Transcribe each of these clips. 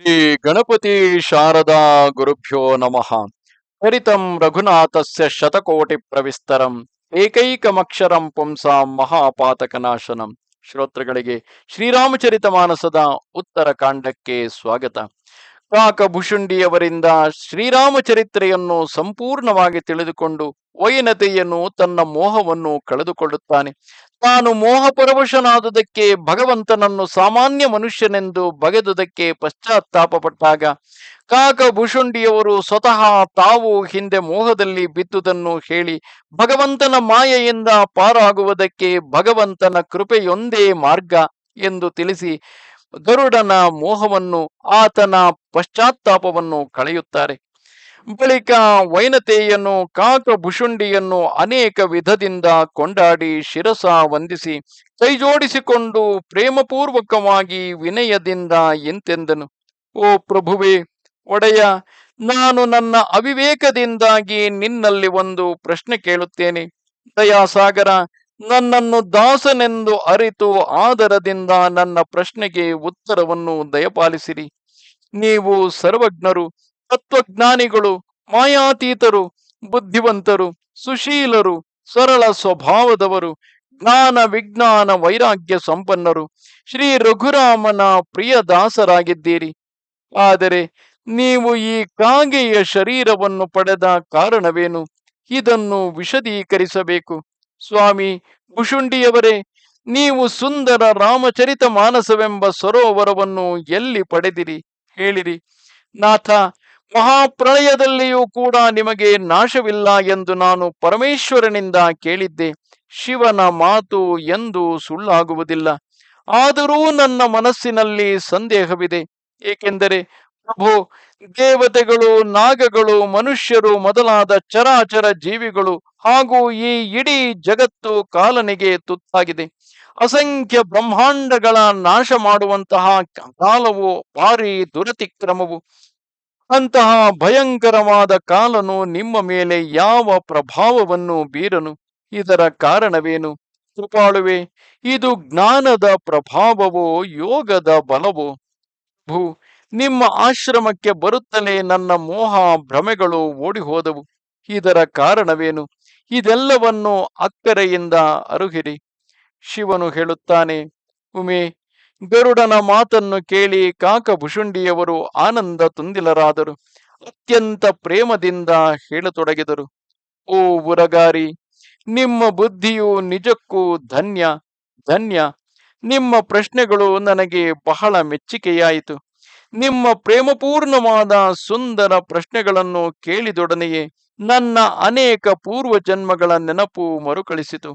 ಶ್ರೀ ಗಣಪತಿ ಶಾರದಾ ಗುರುಭ್ಯೋ ನಮಃ. ಹರಿತಂ ರಘುನಾಥಸ್ಯ ಶತಕೋಟಿ ಪ್ರವಿಸ್ತರಂ. ಏಕೈಕಮಕ್ಷರಂ ಪುಂಸಾಂ ಮಹಾಪಾತಕನಾಶನಂ. ಶ್ರೋತೃಗಳಿಗೆ ಶ್ರೀರಾಮಚರಿತ ಮಾನಸದ ಉತ್ತರ ಕಾಂಡಕ್ಕೆ ಸ್ವಾಗತ. ಕಾಕಭುಷುಂಡಿಯವರಿಂದ ಶ್ರೀರಾಮಚರಿತ್ರೆಯನ್ನು ಸಂಪೂರ್ಣವಾಗಿ ತಿಳಿದುಕೊಂಡು ವೈನತೆಯನ್ನು ತನ್ನ ಮೋಹವನ್ನು ಕಳೆದುಕೊಳ್ಳುತ್ತಾನೆ. ತಾನು ಮೋಹಪರವಶನಾದುದಕ್ಕೆ ಭಗವಂತನನ್ನು ಸಾಮಾನ್ಯ ಮನುಷ್ಯನೆಂದು ಬಗೆದುದಕ್ಕೆ ಪಶ್ಚಾತ್ತಾಪಪಟ್ಟಾಗ ಕಾಕಭುಷುಂಡಿಯವರು ಸ್ವತಃ ತಾವು ಹಿಂದೆ ಮೋಹದಲ್ಲಿ ಬಿದ್ದುದನ್ನು ಹೇಳಿ ಭಗವಂತನ ಮಾಯೆಯಿಂದ ಪಾರಾಗುವುದಕ್ಕೆ ಭಗವಂತನ ಕೃಪೆಯೊಂದೇ ಮಾರ್ಗ ಎಂದು ತಿಳಿಸಿ ಗರುಡನ ಮೋಹವನ್ನು ಆತನ ಪಶ್ಚಾತ್ತಾಪವನ್ನು ಕಳೆಯುತ್ತಾರೆ. ಬಳಿಕ ವೈನತೆಯನ್ನು, ಕಾಕಭುಷುಂಡಿಯನ್ನು ಅನೇಕ ವಿಧದಿಂದ ಕೊಂಡಾಡಿ ಶಿರಸ ವಂದಿಸಿ ಕೈಜೋಡಿಸಿಕೊಂಡು ಪ್ರೇಮಪೂರ್ವಕವಾಗಿ ವಿನಯದಿಂದ ಎಂತೆಂದನು. ಓ ಪ್ರಭುವೆ, ಒಡೆಯ, ನಾನು ನನ್ನ ಅವಿವೇಕದಿಂದಾಗಿ ನಿನ್ನಲ್ಲಿ ಒಂದು ಪ್ರಶ್ನೆ ಕೇಳುತ್ತೇನೆ. ದಯಾಸಾಗರ, ನನ್ನನ್ನು ದಾಸನೆಂದು ಅರಿತು ಆದರದಿಂದ ನನ್ನ ಪ್ರಶ್ನೆಗೆ ಉತ್ತರವನ್ನು ದಯಪಾಲಿಸಿರಿ. ನೀವು ಸರ್ವಜ್ಞರು ತತ್ವಜ್ಞಾನಿಗಳು, ಮಾಯಾತೀತರು, ಬುದ್ಧಿವಂತರು, ಸುಶೀಲರು, ಸರಳ ಸ್ವಭಾವದವರು, ಜ್ಞಾನ ವಿಜ್ಞಾನ ವೈರಾಗ್ಯ ಸಂಪನ್ನರು, ಶ್ರೀ ರಘುರಾಮನ ಪ್ರಿಯ ದಾಸರಾಗಿದ್ದೀರಿ. ಆದರೆ ನೀವು ಈ ಕಾಗೆಯ ಶರೀರವನ್ನು ಪಡೆದ ಕಾರಣವೇನು? ಇದನ್ನು ವಿಶದೀಕರಿಸಬೇಕು. ಸ್ವಾಮಿ ಭುಷುಂಡಿಯವರೇ ನೀವು ಸುಂದರ ರಾಮಚರಿತ ಮಾನಸವೆಂಬ ಸರೋವರವನ್ನು ಎಲ್ಲಿ ಪಡೆದಿರಿ? ಹೇಳಿರಿ. ನಾಥ ಮಹಾಪ್ರಳಯದಲ್ಲಿಯೂ ಕೂಡ ನಿಮಗೆ ನಾಶವಿಲ್ಲ ಎಂದು ನಾನು ಪರಮೇಶ್ವರನಿಂದ ಕೇಳಿದ್ದೆ. ಶಿವನ ಮಾತು ಎಂದು ಸುಳ್ಳಾಗುವುದಿಲ್ಲ. ಆದರೂ ನನ್ನ ಮನಸ್ಸಿನಲ್ಲಿ ಸಂದೇಹವಿದೆ. ಏಕೆಂದರೆ ಪ್ರಭು, ದೇವತೆಗಳು, ನಾಗಗಳು, ಮನುಷ್ಯರು ಮೊದಲಾದ ಚರಾಚರ ಜೀವಿಗಳು ಹಾಗೂ ಈ ಇಡೀ ಜಗತ್ತು ಕಾಲನಿಗೆ ತುತ್ತಾಗಿದೆ. ಅಸಂಖ್ಯ ಬ್ರಹ್ಮಾಂಡಗಳ ನಾಶ ಮಾಡುವಂತಹ ಕಾಲವು ಭಾರಿ ದುರತಿಕ್ರಮವು. ಅಂತಹ ಭಯಂಕರವಾದ ಕಾಲನು ನಿಮ್ಮ ಮೇಲೆ ಯಾವ ಪ್ರಭಾವವನ್ನು ಬೀರನು? ಇದರ ಕಾರಣವೇನು? ಕೃಪಾಳುವೆ, ಇದು ಜ್ಞಾನದ ಪ್ರಭಾವವೋ, ಯೋಗದ ಬಲವೋ? ಭೂ, ನಿಮ್ಮ ಆಶ್ರಮಕ್ಕೆ ಬರುತ್ತಲೇ ನನ್ನ ಮೋಹ ಭ್ರಮೆಗಳು ಓಡಿ ಹೋದವು ಇದರ ಕಾರಣವೇನು? ಇದೆಲ್ಲವನ್ನು ಅಕ್ಕರೆಯಿಂದ ಅರುಹಿರಿ. ಶಿವನು ಹೇಳುತ್ತಾನೆ, ಉಮೆ ಗರುಡನ ಮಾತನ್ನು ಕೇಳಿ ಕಾಕಭುಷುಂಡಿಯವರು ಆನಂದ ತುಂದಿಲರಾದರು. ಅತ್ಯಂತ ಪ್ರೇಮದಿಂದ ಹೇಳತೊಡಗಿದರು. ಓ ಬುರಗಾರಿ ನಿಮ್ಮ ಬುದ್ಧಿಯು ನಿಜಕ್ಕೂ ಧನ್ಯ ಧನ್ಯ. ನಿಮ್ಮ ಪ್ರಶ್ನೆಗಳು ನನಗೆ ಬಹಳ ಮೆಚ್ಚುಗೆಯಾಯಿತು ನಿಮ್ಮ ಪ್ರೇಮಪೂರ್ಣವಾದ ಸುಂದರ ಪ್ರಶ್ನೆಗಳನ್ನು ಕೇಳಿದೊಡನೆಯೇ ನನ್ನ ಅನೇಕ ಪೂರ್ವ ಜನ್ಮಗಳ ನೆನಪು ಮರುಕಳಿಸಿತು.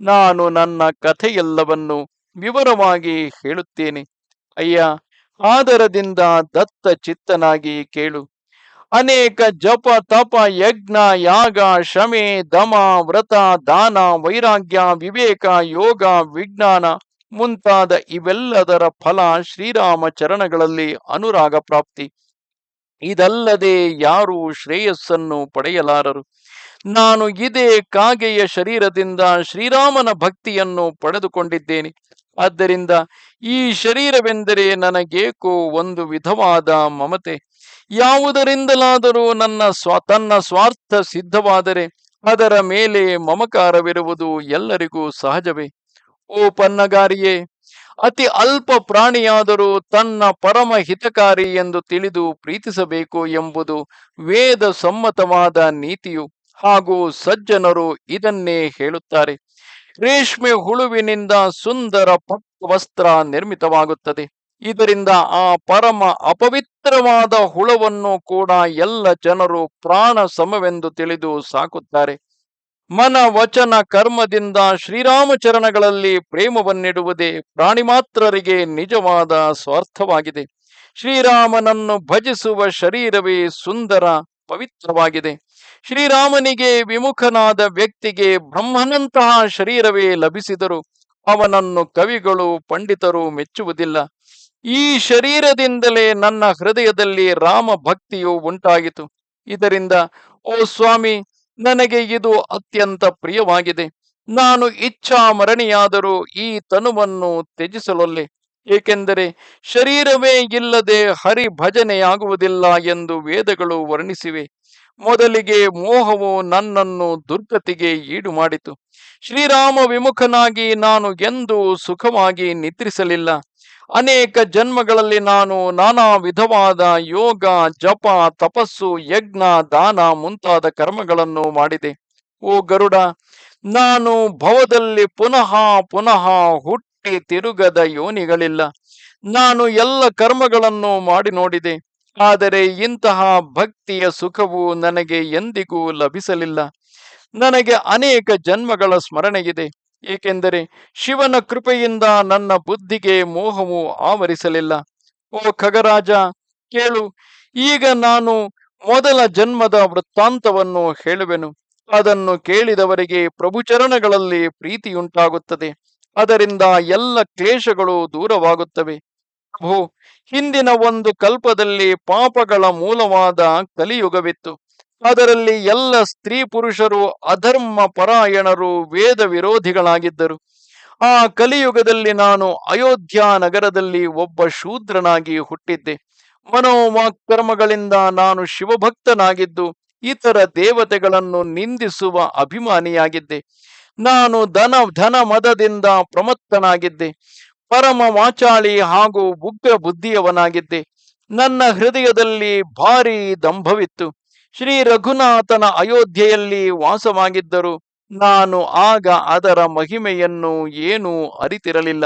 ನಾನು ನನ್ನ ಕಥೆಯೆಲ್ಲವನ್ನು ವಿವರವಾಗಿ ಹೇಳುತ್ತೇನೆ. ಅಯ್ಯ, ಆದರದಿಂದ ದತ್ತ ಚಿತ್ತನಾಗಿ ಕೇಳು. ಅನೇಕ ಜಪ, ತಪ, ಯಜ್ಞ, ಯಾಗ ಶಮೆ ದಮ, ವ್ರತ, ದಾನ, ವೈರಾಗ್ಯ, ವಿವೇಕ, ಯೋಗ, ವಿಜ್ಞಾನ ಮುಂತಾದ ಇವೆಲ್ಲದರ ಫಲ ಶ್ರೀರಾಮ ಚರಣಗಳಲ್ಲಿ ಅನುರಾಗ ಪ್ರಾಪ್ತಿ. ಇದಲ್ಲದೆ ಯಾರು ಶ್ರೇಯಸ್ಸನ್ನು ಪಡೆಯಲಾರರು. ನಾನು ಇದೇ ಕಾಗೆಯ ಶರೀರದಿಂದ ಶ್ರೀರಾಮನ ಭಕ್ತಿಯನ್ನು ಪಡೆದುಕೊಂಡಿದ್ದೇನೆ. ಆದ್ದರಿಂದ ಈ ಶರೀರವೆಂದರೆ ನನಗೇಕೋ ಒಂದು ವಿಧವಾದ ಮಮತೆ. ಯಾವುದರಿಂದಲಾದರೂ ನನ್ನ ಸ್ವ, ತನ್ನ ಸ್ವಾರ್ಥ ಸಿದ್ಧವಾದರೆ ಅದರ ಮೇಲೆ ಮಮಕಾರವಿರುವುದು ಎಲ್ಲರಿಗೂ ಸಹಜವೇ. ಓ ಪನ್ನಗಾರಿಯೇ, ಅತಿ ಅಲ್ಪ ಪ್ರಾಣಿಯಾದರೂ ತನ್ನ ಪರಮ ಹಿತಕಾರಿ ಎಂದು ತಿಳಿದು ಪ್ರೀತಿಸಬೇಕು ಎಂಬುದು ವೇದ ಸಮ್ಮತವಾದ ನೀತಿಯು. ಹಾಗೂ ಸಜ್ಜನರು ಇದನ್ನೇ ಹೇಳುತ್ತಾರೆ. ರೇಷ್ಮೆ ಹುಳುವಿನಿಂದ ಸುಂದರ ವಸ್ತ್ರ ನಿರ್ಮಿತವಾಗುತ್ತದೆ. ಇದರಿಂದ ಆ ಪರಮ ಅಪವಿತ್ರವಾದ ಹುಳವನ್ನು ಕೂಡ ಎಲ್ಲ ಜನರು ಪ್ರಾಣ ಸಮವೆಂದು ತಿಳಿದು ಸಾಕುತ್ತಾರೆ. ಮನ ವಚನ ಕರ್ಮದಿಂದ ಶ್ರೀರಾಮಚರಣಗಳಲ್ಲಿ ಪ್ರೇಮವನ್ನಿಡುವುದೇ ಪ್ರಾಣಿ ಮಾತ್ರರಿಗೆ ನಿಜವಾದ ಸ್ವಾರ್ಥವಾಗಿದೆ. ಶ್ರೀರಾಮನನ್ನು ಭಜಿಸುವ ಶರೀರವೇ ಸುಂದರ ಪವಿತ್ರವಾಗಿದೆ. ಶ್ರೀರಾಮನಿಗೆ ವಿಮುಖನಾದ ವ್ಯಕ್ತಿಗೆ ಬ್ರಹ್ಮನಂತಹ ಶರೀರವೇ ಲಭಿಸಿದರು ಅವನನ್ನು ಕವಿಗಳು, ಪಂಡಿತರು ಮೆಚ್ಚುವುದಿಲ್ಲ. ಈ ಶರೀರದಿಂದಲೇ ನನ್ನ ಹೃದಯದಲ್ಲಿ ರಾಮ ಭಕ್ತಿಯು ಉಂಟಾಗಿತು ಇದರಿಂದ, ಓ ಸ್ವಾಮಿ, ನನಗೆ ಇದು ಅತ್ಯಂತ ಪ್ರಿಯವಾಗಿದೆ. ನಾನು ಇಚ್ಛಾ ಮರಣಿಯಾದರೂ ಈ ತನುವನ್ನು ತ್ಯಜಿಸಲೊಲ್ಲೆ. ಏಕೆಂದರೆ, ಶರೀರವೇ ಇಲ್ಲದೆ ಹರಿ ಭಜನೆಯಾಗುವುದಿಲ್ಲ ಎಂದು ವೇದಗಳು ವರ್ಣಿಸಿವೆ. ಮೊದಲಿಗೆ ಮೋಹವು ನನ್ನನ್ನು ದುರ್ಗತಿಗೆ ಈಡು ಮಾಡಿತು ಶ್ರೀರಾಮ ವಿಮುಖನಾಗಿ ನಾನು ಎಂದೂ ಸುಖವಾಗಿ ನಿದ್ರಿಸಲಿಲ್ಲ. ಅನೇಕ ಜನ್ಮಗಳಲ್ಲಿ ನಾನು ನಾನಾ ವಿಧವಾದ ಯೋಗ, ಜಪ, ತಪಸ್ಸು, ಯಜ್ಞ, ದಾನ ಮುಂತಾದ ಕರ್ಮಗಳನ್ನು ಮಾಡಿದೆ. ಓ ಗರುಡ, ನಾನು ಭವದಲ್ಲಿ ಪುನಃ ಪುನಃ ಹುಟ್ಟಿ ತಿರುಗದ ಯೋನಿಗಳಿಲ್ಲ. ನಾನು ಎಲ್ಲ ಕರ್ಮಗಳನ್ನು ಮಾಡಿ ನೋಡಿದೆ. ಆದರೆ ಇಂತಹ ಭಕ್ತಿಯ ಸುಖವು ನನಗೆ ಎಂದಿಗೂ ಲಭಿಸಲಿಲ್ಲ. ನನಗೆ ಅನೇಕ ಜನ್ಮಗಳ ಸ್ಮರಣೆಯಿದೆ. ಏಕೆಂದರೆ ಶಿವನ ಕೃಪೆಯಿಂದ ನನ್ನ ಬುದ್ಧಿಗೆ ಮೋಹವು ಆವರಿಸಲಿಲ್ಲ. ಓ ಖಗರಾಜ, ಕೇಳು, ಈಗ ನಾನು ಮೊದಲ ಜನ್ಮದ ವೃತ್ತಾಂತವನ್ನು ಹೇಳುವೆನು. ಅದನ್ನು ಕೇಳಿದವರಿಗೆ ಪ್ರಭುಚರಣಗಳಲ್ಲಿ ಪ್ರೀತಿಯುಂಟಾಗುತ್ತದೆ. ಅದರಿಂದ ಎಲ್ಲ ಕ್ಲೇಶಗಳು ದೂರವಾಗುತ್ತವೆ. ಪ್ರಭು ಹಿಂದಿನ ಒಂದು ಕಲ್ಪದಲ್ಲಿ ಪಾಪಗಳ ಮೂಲವಾದ ಕಲಿಯುಗವಿತ್ತು. ಅದರಲ್ಲಿ ಎಲ್ಲ ಸ್ತ್ರೀ ಪುರುಷರು ಅಧರ್ಮ ಪರಾಯಣರು ವೇದ ವಿರೋಧಿಗಳಾಗಿದ್ದರು. ಆ ಕಲಿಯುಗದಲ್ಲಿ ನಾನು ಅಯೋಧ್ಯ ನಗರದಲ್ಲಿ ಒಬ್ಬ ಶೂದ್ರನಾಗಿ ಹುಟ್ಟಿದ್ದೆ. ಮನೋವಾಕರ್ಮಗಳಿಂದ ನಾನು ಶಿವಭಕ್ತನಾಗಿದ್ದು, ಇತರ ದೇವತೆಗಳನ್ನು ನಿಂದಿಸುವ ಅಭಿಮಾನಿಯಾಗಿದ್ದೆ. ನಾನು ಧನ ಧನ ಮದದಿಂದ ಪ್ರಮತ್ತನಾಗಿದ್ದೆ. ಪರಮ ವಾಚಾಳಿ ಹಾಗೂ ಉಗ್ರ ಬುದ್ಧಿಯವನಾಗಿದ್ದೆ. ನನ್ನ ಹೃದಯದಲ್ಲಿ ಭಾರಿ ದಂಭವಿತ್ತು. ಶ್ರೀ ರಘುನಾಥನ ಅಯೋಧ್ಯೆಯಲ್ಲಿ ವಾಸವಾಗಿದ್ದರು. ನಾನು ಆಗ ಅದರ ಮಹಿಮೆಯನ್ನು ಏನೂ ಅರಿತಿರಲಿಲ್ಲ.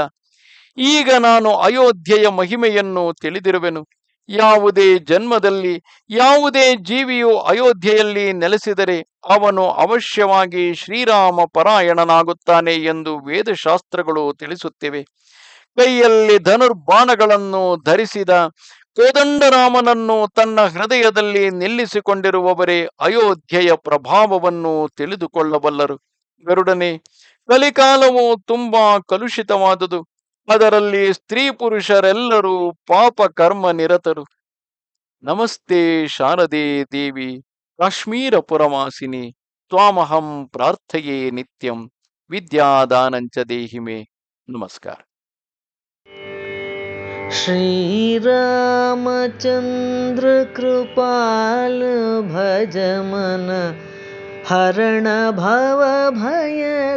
ಈಗ ನಾನು ಅಯೋಧ್ಯೆಯ ಮಹಿಮೆಯನ್ನು ತಿಳಿದಿರುವೆನು. ಯಾವುದೇ ಜನ್ಮದಲ್ಲಿ, ಯಾವುದೇ ಜೀವಿಯು ಅಯೋಧ್ಯೆಯಲ್ಲಿ ನೆಲೆಸಿದರೆ ಅವನು ಅವಶ್ಯವಾಗಿ ಶ್ರೀರಾಮ ಪರಾಯಣನಾಗುತ್ತಾನೆ ಎಂದು ವೇದಶಾಸ್ತ್ರಗಳು ತಿಳಿಸುತ್ತಿವೆ. ಕೈಯಲ್ಲಿ ಧನುರ್ಬಾಣಗಳನ್ನು ಧರಿಸಿದ ಕೋದಂಡರಾಮನನ್ನು ತನ್ನ ಹೃದಯದಲ್ಲಿ ನಿಲ್ಲಿಸಿಕೊಂಡಿರುವವರೇ ಅಯೋಧ್ಯೆಯ ಪ್ರಭಾವವನ್ನು ತಿಳಿದುಕೊಳ್ಳಬಲ್ಲರು. ಗರುಡನೆ ಕಲಿಕಾಲವು ತುಂಬಾ ಕಲುಷಿತವಾದುದು. ಅದರಲ್ಲಿ ಸ್ತ್ರೀ ಪುರುಷರೆಲ್ಲರೂ ಪಾಪ ಕರ್ಮ ನಿರತರು ನಮಸ್ತೆ ಶಾರದೆ ದೇವಿ ಕಾಶ್ಮೀರ ಪುರವಾಸಿನಿ ತ್ವಾಮಹಂ ಪ್ರಾರ್ಥಯೇ ನಿತ್ಯಂ ವಿದ್ಯಾದಾನಂಚ ದೇಹಿಮೆ ನಮಸ್ಕಾರ श्रीरामचन्द्र कृपाल भज मन हरण भव भयदारुणं